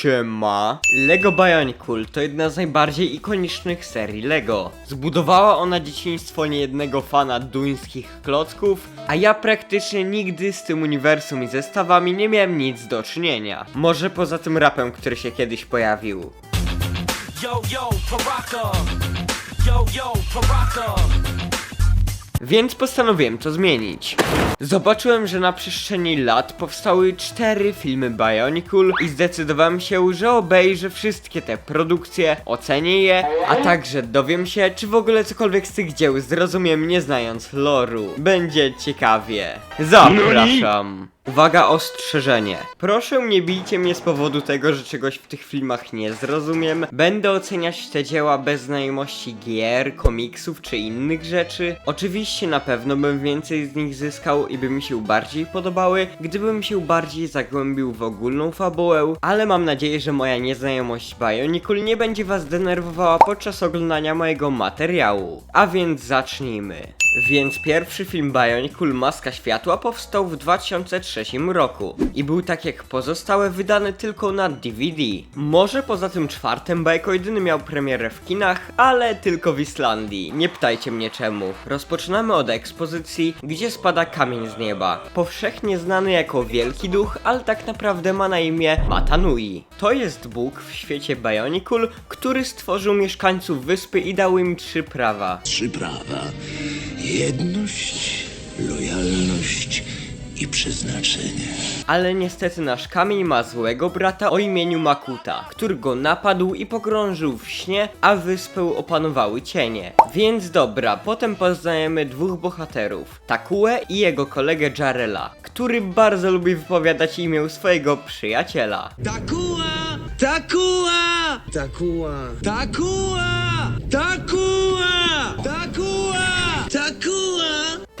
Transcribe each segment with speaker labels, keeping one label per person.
Speaker 1: Siema. Lego Bionicle to jedna z najbardziej ikonicznych serii Lego. Zbudowała ona dzieciństwo niejednego fana duńskich klocków, a ja praktycznie nigdy z tym uniwersum i zestawami nie miałem nic do czynienia. Może poza tym rapem, który się kiedyś pojawił.
Speaker 2: Yo, yo.
Speaker 1: Więc postanowiłem to zmienić. Zobaczyłem, że na przestrzeni lat powstały cztery filmy Bionicle i zdecydowałem się, że obejrzę wszystkie te produkcje, ocenię je, a także dowiem się, czy w ogóle cokolwiek z tych dzieł zrozumiem nie znając loru. Będzie ciekawie. Zapraszam. Uwaga, ostrzeżenie. Proszę nie bijcie mnie z powodu tego, że czegoś w tych filmach nie zrozumiem. Będę oceniać te dzieła bez znajomości gier, komiksów czy innych rzeczy. Oczywiście na pewno bym więcej z nich zyskał i by mi się bardziej podobały, gdybym się bardziej zagłębił w ogólną fabułę, ale mam nadzieję, że moja nieznajomość Bionicle nie będzie was denerwowała podczas oglądania mojego materiału. A więc zacznijmy. Więc pierwszy film Bionicle Maska Światła powstał w 2003 roku i był tak jak pozostałe wydany tylko na DVD. Może poza tym czwartym bajko jedyny miał premierę w kinach, ale tylko w Islandii. Nie pytajcie mnie czemu. Rozpoczynamy od ekspozycji, gdzie spada kamień z nieba. Powszechnie znany jako Wielki Duch, ale tak naprawdę ma na imię Matanui. To jest Bóg w świecie Bionicle, który stworzył mieszkańców wyspy i dał im trzy prawa.
Speaker 3: Trzy prawa. Jedność, lojalność i przeznaczenie.
Speaker 1: Ale niestety nasz kamień ma złego brata o imieniu Makuta, który go napadł i pogrążył w śnie, a wyspę opanowały cienie. Więc dobra, potem poznajemy dwóch bohaterów, Takue i jego kolegę Jarela, który bardzo lubi wypowiadać imię swojego przyjaciela.
Speaker 4: Takua! Takua! Takua! Takua! Takua!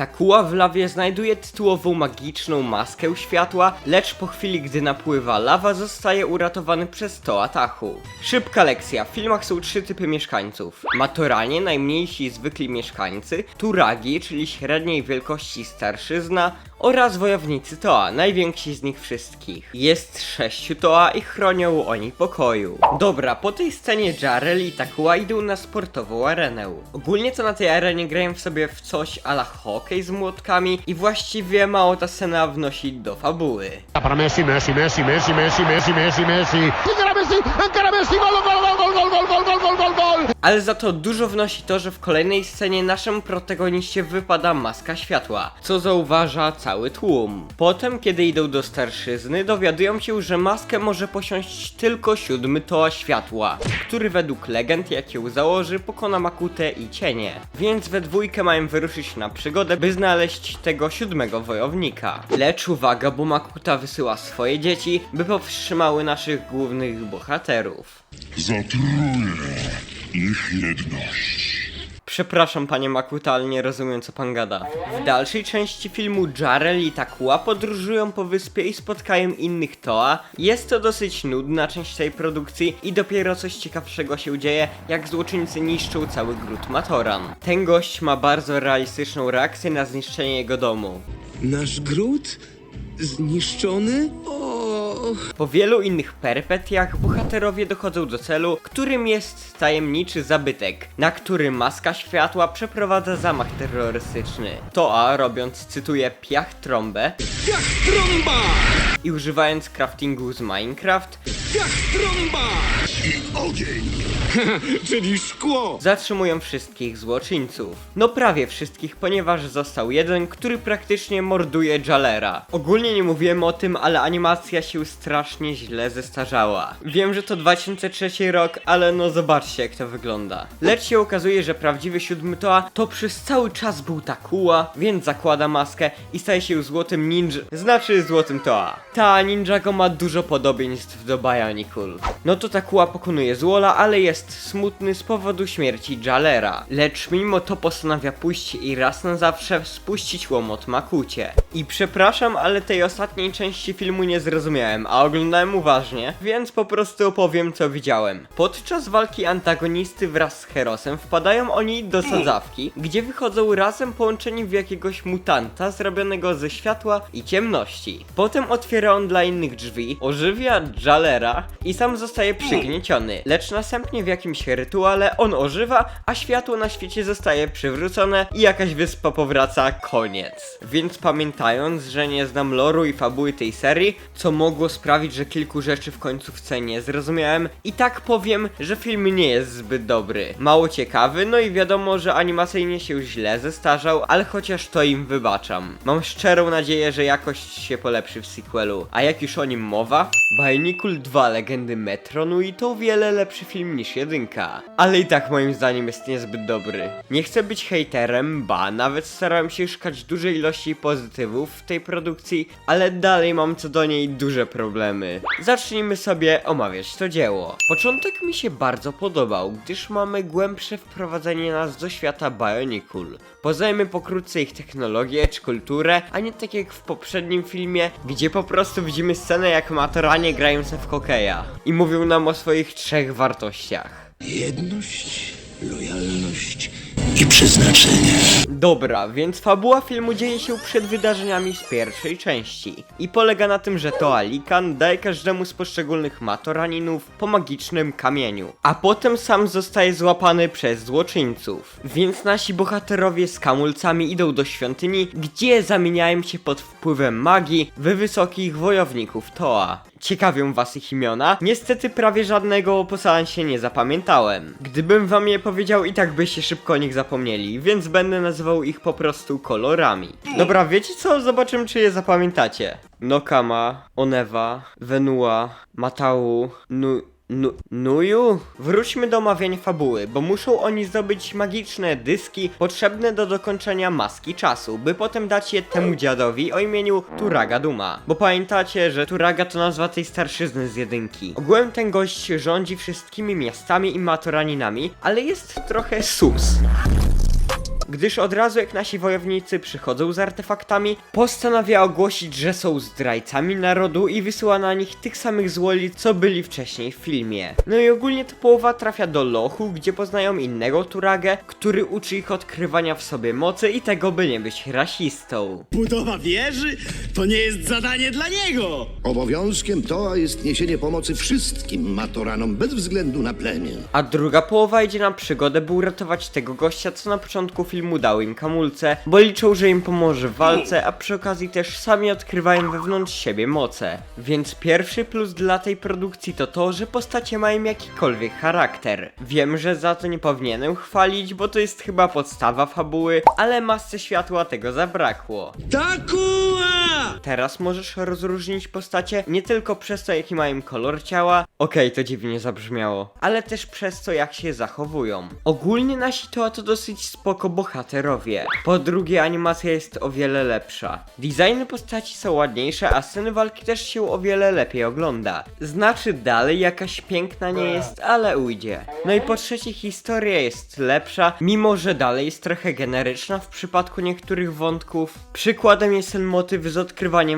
Speaker 4: Takua!
Speaker 1: W lawie znajduje tytułową magiczną maskę światła, lecz po chwili gdy napływa lawa zostaje uratowany przez Toatachu. Szybka lekcja, w filmach są trzy typy mieszkańców. Matoranie, najmniejsi zwykli mieszkańcy, Turagi, czyli średniej wielkości starszyzna oraz wojownicy Toa, najwięksi z nich wszystkich. Jest sześciu Toa i chronią oni pokoju. Dobra, po tej scenie Jarel i Takua idą na sportową arenę. Ogólnie to na tej arenie grają w sobie w coś ala hokej z młotkami i właściwie mało ta scena wnosi do fabuły.
Speaker 5: Messi, Messi, Messi, Messi, Messi, Messi, Messi, Messi. Messi, encara Messi, gol, gol, gol, gol, gol, gol, gol, gol, gol, gol.
Speaker 1: Ale za to dużo wnosi to, że w kolejnej scenie naszemu protagoniście wypada maska światła, co zauważa cały tłum. Potem, kiedy idą do starszyzny, dowiadują się, że maskę może posiąść tylko siódmy toa światła, który według legend, jak ją założy, pokona Makutę i cienie. Więc we dwójkę mają wyruszyć na przygodę, by znaleźć tego siódmego wojownika. Lecz uwaga, bo Makuta wysyła swoje dzieci, by powstrzymały naszych głównych bohaterów.
Speaker 3: Zatruję ich jedność.
Speaker 1: Przepraszam panie Makuta, ale nie rozumiem co pan gada. W dalszej części filmu Jarel i Takua podróżują po wyspie i spotkają innych Toa. Jest to dosyć nudna część tej produkcji i dopiero coś ciekawszego się dzieje, jak złoczyńcy niszczą cały gród Matoran. Ten gość ma bardzo realistyczną reakcję na zniszczenie jego domu.
Speaker 4: Nasz gród? Zniszczony? O,
Speaker 1: Po wielu innych perypetiach bohaterowie dochodzą do celu, którym jest tajemniczy zabytek, na który maska światła przeprowadza zamach terrorystyczny. Toa, robiąc, cytuję, piach trąbę
Speaker 4: jak trąba!
Speaker 1: I używając craftingu z Minecraft,
Speaker 4: Jak trąba!
Speaker 3: I ogień.
Speaker 4: Czyli szkło!
Speaker 1: zatrzymują wszystkich złoczyńców. No prawie wszystkich, ponieważ został jeden, który praktycznie morduje Jalera. Ogólnie nie mówiłem o tym, ale animacja się strasznie źle zestarzała. Wiem, że to 2003 rok, ale no zobaczcie jak to wygląda. Lecz się okazuje, że prawdziwy siódmy Toa to przez cały czas był Takua, więc zakłada maskę i staje się złotym ninja, znaczy złotym Toa. Ta Ninjago ma dużo podobieństw do Bionicle. No to Takua pokonuje Złola, ale jest smutny z powodu śmierci Jalera. Lecz mimo to postanawia pójść i raz na zawsze spuścić łomot Makucie. I przepraszam, ale tej ostatniej części filmu nie zrozumiałem, a oglądałem uważnie, więc po prostu opowiem co widziałem. Podczas walki antagonisty wraz z Herosem wpadają oni do sadzawki, gdzie wychodzą razem połączeni w jakiegoś mutanta zrobionego ze światła i ciemności. Potem otwierają otwiera on dla innych drzwi, ożywia Jalera i sam zostaje przygnieciony. Lecz następnie w jakimś rytuale on ożywa, a światło na świecie zostaje przywrócone i jakaś wyspa powraca, koniec. Więc pamiętając, że nie znam loru i fabuły tej serii, co mogło sprawić, że kilku rzeczy w końcówce nie zrozumiałem, i tak powiem, że film nie jest zbyt dobry. Mało ciekawy, no i wiadomo, że animacyjnie się źle zestarzał, ale chociaż to im wybaczam. Mam szczerą nadzieję, że jakość się polepszy w sequelu. A jak już o nim mowa, Bionicle 2 Legendy Metronu i to wiele lepszy film niż jedynka. Ale i tak moim zdaniem jest niezbyt dobry. Nie chcę być hejterem, ba, nawet starałem się szukać dużej ilości pozytywów w tej produkcji, ale dalej mam co do niej duże problemy. Zacznijmy sobie omawiać to dzieło. Początek mi się bardzo podobał, gdyż mamy głębsze wprowadzenie nas do świata Bionicle. Poznajmy pokrótce ich technologię czy kulturę, a nie tak jak w poprzednim filmie, gdzie po prostu widzimy scenę jak matoranie grające w hokeja i mówią nam o swoich trzech wartościach.
Speaker 3: Jedność, lojalność i przeznaczenie.
Speaker 1: Dobra, więc fabuła filmu dzieje się przed wydarzeniami z pierwszej części i polega na tym, że to Alikan daje każdemu z poszczególnych matoraninów po magicznym kamieniu, a potem sam zostaje złapany przez złoczyńców. Więc nasi bohaterowie z kamulcami idą do świątyni, gdzie zamieniają się pod wpływem magii w wysokich wojowników Toa. Ciekawią was ich imiona? Niestety prawie żadnego po seansie nie zapamiętałem. Gdybym wam je powiedział i tak byście szybko o nich zapomnieli, więc będę nazywał ich po prostu kolorami. Dobra, wiecie co? Zobaczymy czy je zapamiętacie. Nokama, Onewa, Venua, Matau, Nu... Nu, Nuju? Wróćmy do omawiania fabuły, bo muszą oni zdobyć magiczne dyski potrzebne do dokończenia maski czasu, by potem dać je temu dziadowi o imieniu Turaga Duma. Bo pamiętacie, że Turaga to nazwa tej starszyzny z jedynki. Ogółem ten gość rządzi wszystkimi miastami i matoraninami, ale jest trochę sus gdyż od razu jak nasi wojownicy przychodzą z artefaktami, postanawia ogłosić, że są zdrajcami narodu i wysyła na nich tych samych złoli, co byli wcześniej w filmie. No i ogólnie to połowa trafia do lochu, gdzie poznają innego Turagę, który uczy ich odkrywania w sobie mocy i tego, by nie być rasistą.
Speaker 6: Budowa wieży to nie jest zadanie dla niego!
Speaker 7: Obowiązkiem Toa jest niesienie pomocy wszystkim Matoranom bez względu na plemię.
Speaker 1: A druga połowa idzie na przygodę, by uratować tego gościa, co na początku filmu dał im kamulce, bo liczą, że im pomoże w walce, a przy okazji też sami odkrywają wewnątrz siebie moce. Więc pierwszy plus dla tej produkcji to to, że postacie mają jakikolwiek charakter. Wiem, że za to nie powinienem chwalić, bo to jest chyba podstawa fabuły, ale masce światła tego zabrakło.
Speaker 6: Takua!
Speaker 1: Teraz możesz rozróżnić postacie nie tylko przez to, jaki mają kolor ciała, okej, to dziwnie zabrzmiało, ale też przez to, jak się zachowują. Ogólnie nasi to to dosyć spoko bohaterowie. Po drugie, animacja jest o wiele lepsza. Designy postaci są ładniejsze, a sceny walki też się o wiele lepiej ogląda. Znaczy dalej jakaś piękna nie jest, ale ujdzie. No i po trzecie, historia jest lepsza, mimo że dalej jest trochę generyczna w przypadku niektórych wątków. Przykładem jest ten motyw z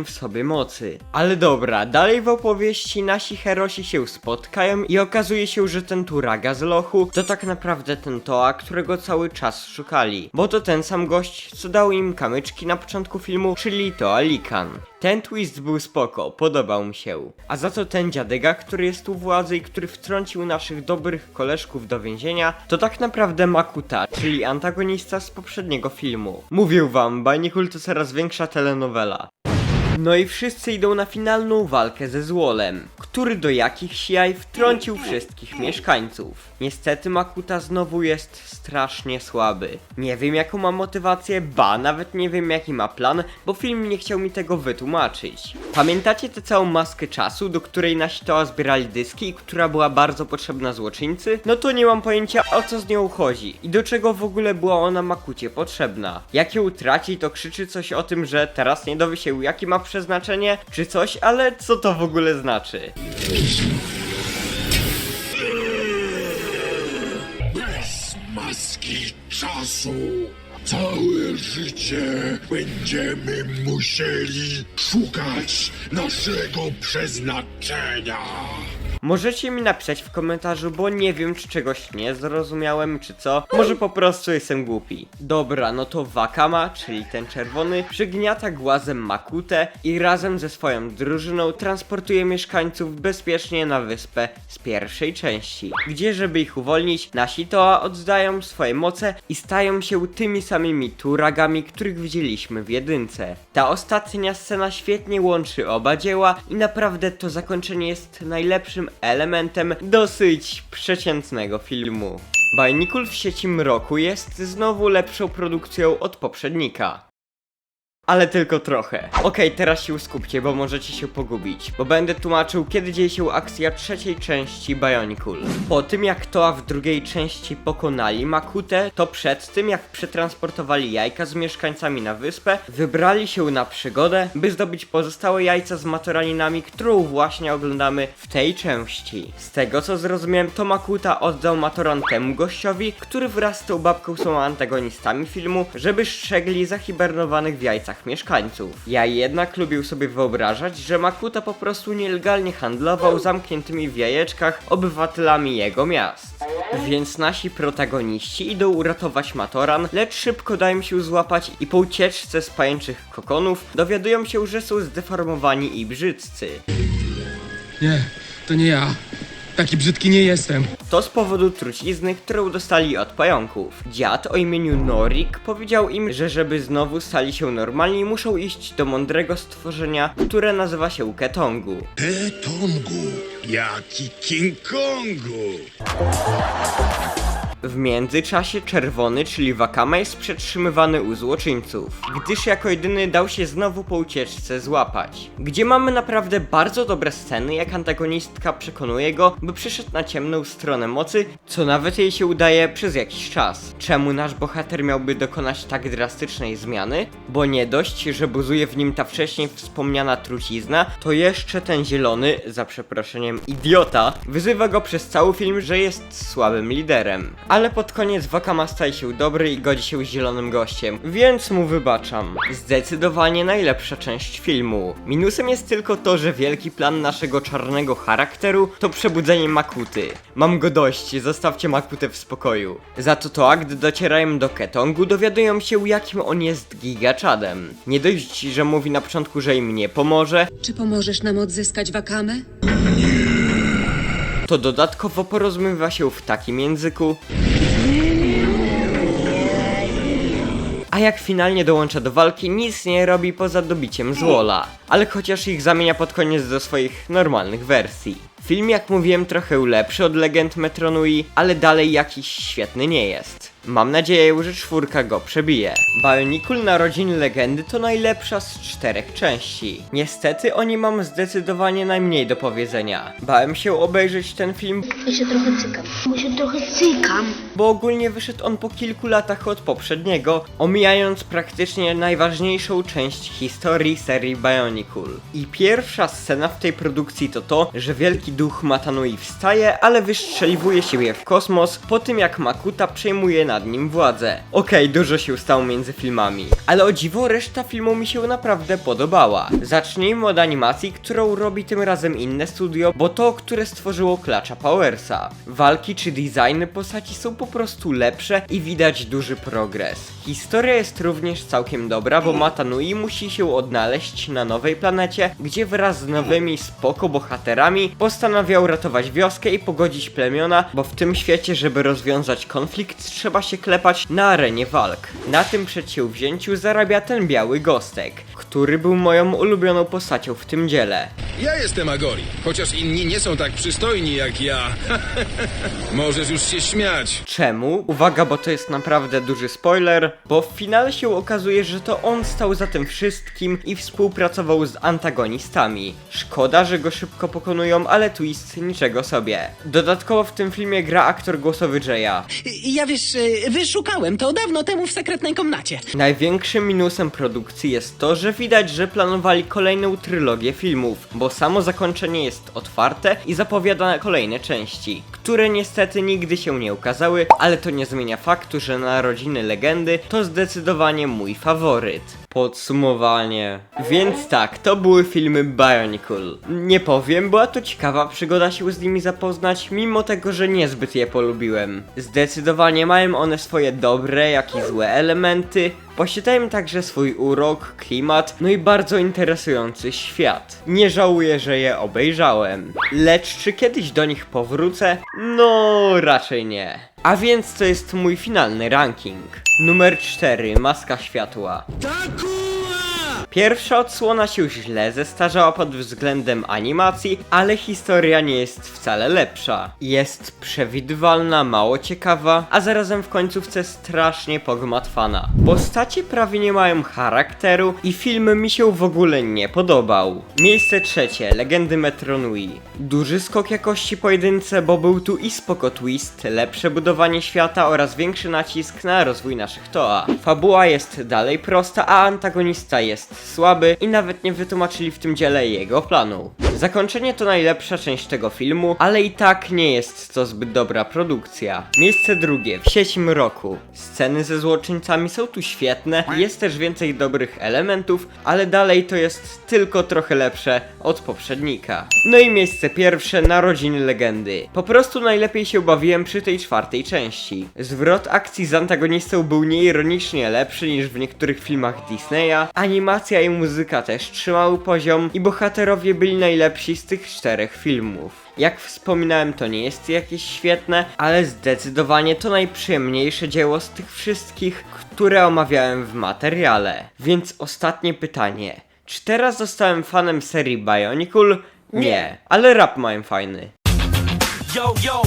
Speaker 1: w sobie mocy. Ale dobra, dalej w opowieści nasi herosi się spotkają i okazuje się, że ten Turaga z lochu to tak naprawdę ten Toa, którego cały czas szukali. Bo to ten sam gość, co dał im kamyczki na początku filmu, czyli Toa Likan. Ten twist był spoko, podobał mi się. A za to ten dziadyga, który jest u władzy i który wtrącił naszych dobrych koleżków do więzienia, to tak naprawdę Makuta, czyli antagonista z poprzedniego filmu. Mówił wam, Bionicle to coraz większa telenowela. No i wszyscy idą na finalną walkę ze złolem, który do jakichś jaj wtrącił wszystkich mieszkańców. Niestety Makuta znowu jest strasznie słaby. Nie wiem jaką ma motywację, ba, nawet nie wiem jaki ma plan, bo film nie chciał mi tego wytłumaczyć. Pamiętacie tę całą maskę czasu, do której nasi Toa zbierali dyski i która była bardzo potrzebna złoczyńcy? No to nie mam pojęcia o co z nią chodzi i do czego w ogóle była ona Makucie potrzebna. Jak ją utraci, to krzyczy coś o tym, że teraz nie dowie się jakie ma przeznaczenie, czy coś, ale co to w ogóle znaczy?
Speaker 3: Bez maski czasu całe życie będziemy musieli szukać naszego przeznaczenia.
Speaker 1: Możecie mi napisać w komentarzu, bo nie wiem czy czegoś nie zrozumiałem, czy co. Może po prostu jestem głupi. Dobra, no to Wakama, czyli ten czerwony, przygniata głazem Makutę i razem ze swoją drużyną transportuje mieszkańców bezpiecznie na wyspę z pierwszej części. Gdzie, żeby ich uwolnić, nasi Toa oddają swoje moce i stają się tymi samymi Turagami, których widzieliśmy w jedynce. Ta ostatnia scena świetnie łączy oba dzieła i naprawdę to zakończenie jest najlepszym elementem dosyć przeciętnego filmu. Bajnikul w sieci Mroku jest znowu lepszą produkcją od poprzednika. Ale tylko trochę. Okej, teraz się skupcie, bo możecie się pogubić. Bo będę tłumaczył, kiedy dzieje się akcja trzeciej części Bionicul. Po tym jak Toa w drugiej części pokonali Makutę, to przed tym jak przetransportowali jajka z mieszkańcami na wyspę, wybrali się na przygodę, by zdobyć pozostałe jajca z materaninami, którą właśnie oglądamy w tej części. Z tego co zrozumiałem, to Makuta oddał matoran temu gościowi, który wraz z tą babką są antagonistami filmu, żeby strzegli zahibernowanych w jajcach mieszkańców. Ja jednak lubił sobie wyobrażać, że Makuta po prostu nielegalnie handlował zamkniętymi w jajeczkach obywatelami jego miast. Więc nasi protagoniści idą uratować Matoran, lecz szybko dają się złapać i po ucieczce z pajęczych kokonów dowiadują się, że są zdeformowani i brzydcy.
Speaker 8: Nie, to nie ja. Taki brzydki nie jestem.
Speaker 1: To z powodu trucizny, którą dostali od pająków. Dziad o imieniu Norik powiedział im, że żeby znowu stali się normalni, muszą iść do mądrego stworzenia, które nazywa się Ketongu.
Speaker 3: Tetongu, jaki King Kongu.
Speaker 1: W międzyczasie czerwony, czyli Wakama jest przetrzymywany u złoczyńców, gdyż jako jedyny dał się znowu po ucieczce złapać. Gdzie mamy naprawdę bardzo dobre sceny, jak antagonistka przekonuje go, by przyszedł na ciemną stronę mocy, co nawet jej się udaje przez jakiś czas. Czemu nasz bohater miałby dokonać tak drastycznej zmiany? Bo nie dość, że buzuje w nim ta wcześniej wspomniana trucizna, to jeszcze ten zielony, za przeproszeniem idiota, wyzywa go przez cały film, że jest słabym liderem. Ale pod koniec Wakama staje się dobry i godzi się z zielonym gościem, więc mu wybaczam. Zdecydowanie najlepsza część filmu. Minusem jest tylko to, że wielki plan naszego czarnego charakteru to przebudzenie Makuty. Mam go dość, zostawcie Makutę w spokoju. Za to to, gdy docierają do Ketongu, dowiadują się jakim on jest gigaczadem. Nie dość, że mówi na początku, że im nie pomoże,
Speaker 9: Czy pomożesz nam odzyskać Wakamę?
Speaker 1: To dodatkowo porozumiewa się w takim języku. A jak finalnie dołącza do walki, nic nie robi poza dobiciem złola. Ale chociaż ich zamienia pod koniec do swoich normalnych wersji. Film, jak mówiłem, trochę lepszy od legend Metronui, ale dalej jakiś świetny nie jest. Mam nadzieję, że czwórka go przebije. Bionicul Narodziny Legendy to najlepsza z czterech części. Niestety o nim mam zdecydowanie najmniej do powiedzenia. Bałem się obejrzeć ten film,
Speaker 10: Ja się trochę cykam. Bo się trochę cykam.
Speaker 1: bo ogólnie wyszedł on po kilku latach od poprzedniego, omijając praktycznie najważniejszą część historii serii Bionicul. I pierwsza scena w tej produkcji to to, że wielki duch Matanui wstaje, ale wystrzeliwuje siebie w kosmos po tym jak Makuta przejmuje nad nim władzę. Okej, dużo się stało między filmami, ale o dziwo reszta filmu mi się naprawdę podobała. Zacznijmy od animacji, którą robi tym razem inne studio, bo to, które stworzyło Klacza Powersa. Walki czy designy postaci są po prostu lepsze i widać duży progres. Historia jest również całkiem dobra, bo Matanui musi się odnaleźć na nowej planecie, gdzie wraz z nowymi spoko bohaterami postanawiał ratować wioskę i pogodzić plemiona, bo w tym świecie, żeby rozwiązać konflikt, trzeba się klepać na arenie walk. Na tym przedsięwzięciu zarabia ten biały gostek, który był moją ulubioną postacią w tym dziele.
Speaker 4: Ja jestem Agori, chociaż inni nie są tak przystojni jak ja. Możesz już się śmiać.
Speaker 1: Czemu? Uwaga, bo to jest naprawdę duży spoiler, bo w finale się okazuje, że to on stał za tym wszystkim i współpracował z antagonistami. Szkoda, że go szybko pokonują, ale twist niczego sobie. Dodatkowo w tym filmie gra aktor głosowy Jaya.
Speaker 6: Ja wiesz, y, wyszukałem to dawno temu w sekretnej komnacie.
Speaker 1: Największym minusem produkcji jest to, że widać, że planowali kolejną trylogię filmów, bo samo zakończenie jest otwarte i zapowiada kolejne części, które niestety nigdy się nie ukazały, ale to nie zmienia faktu, że Narodziny Legendy to zdecydowanie mój faworyt. Podsumowanie. Więc tak, to były filmy Bionicle. Nie powiem, była to ciekawa przygoda się z nimi zapoznać, mimo tego, że niezbyt je polubiłem. Zdecydowanie mają one swoje dobre, jak i złe elementy. Posiadają także swój urok, klimat, no i bardzo interesujący świat. Nie żałuję, że je obejrzałem. Lecz czy kiedyś do nich powrócę? No, raczej nie. A więc to jest mój finalny ranking. Numer 4. Maska światła. Pierwsza odsłona się źle zestarzała pod względem animacji, ale historia nie jest wcale lepsza. Jest przewidywalna, mało ciekawa, a zarazem w końcówce strasznie pogmatwana. Postacie prawie nie mają charakteru i film mi się w ogóle nie podobał. Miejsce trzecie, Legendy Metronui. Duży skok jakości pojedynce, bo był tu i spoko twist, lepsze budowanie świata oraz większy nacisk na rozwój naszych toa. Fabuła jest dalej prosta, a antagonista jest słaby i nawet nie wytłumaczyli w tym dziele jego planu. Zakończenie to najlepsza część tego filmu, ale i tak nie jest to zbyt dobra produkcja. Miejsce drugie, w sieci mroku. Sceny ze złoczyńcami są tu świetne, jest też więcej dobrych elementów, ale dalej to jest tylko trochę lepsze od poprzednika. No i miejsce pierwsze, Narodziny Legendy. Po prostu najlepiej się bawiłem przy tej czwartej części. Zwrot akcji z antagonistą był nieironicznie lepszy niż w niektórych filmach Disneya, animacja i muzyka też trzymały poziom i bohaterowie byli najlepsi z tych czterech filmów. Jak wspominałem, to nie jest jakieś świetne, ale zdecydowanie to najprzyjemniejsze dzieło z tych wszystkich, które omawiałem w materiale. Więc ostatnie pytanie. Czy teraz zostałem fanem serii Bionicle? Nie, ale rap mają fajny.
Speaker 2: Yo, yo.